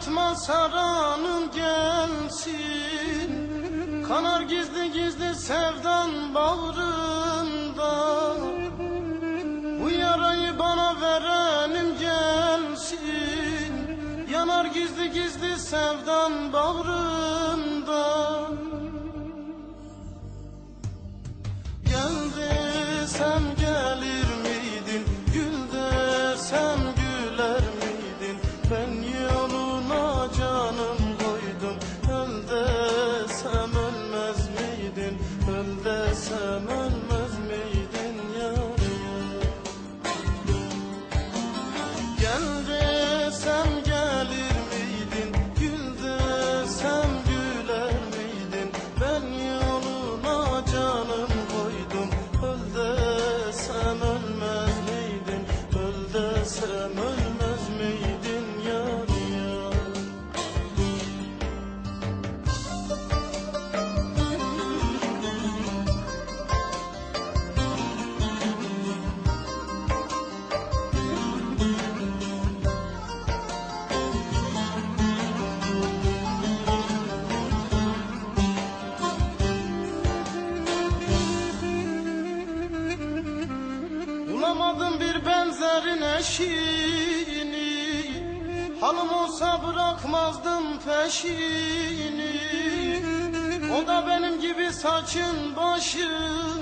etme saranım gelsin. Kanar gizli gizli sevdan bağrımda Bu yarayı bana verenim gelsin. Yanar gizli gizli sevdan bağrımda Gel desem gelir Öl desem ölmez miydin yar yar Gel desem gelir miydin? Gül desem güler miydin? Ben yoluna canım koydum. Öl desem ölmez Bulamadım bir benzerin eşini. Halım olsa bırakmazdım peşini. O da benim gibi saçın başın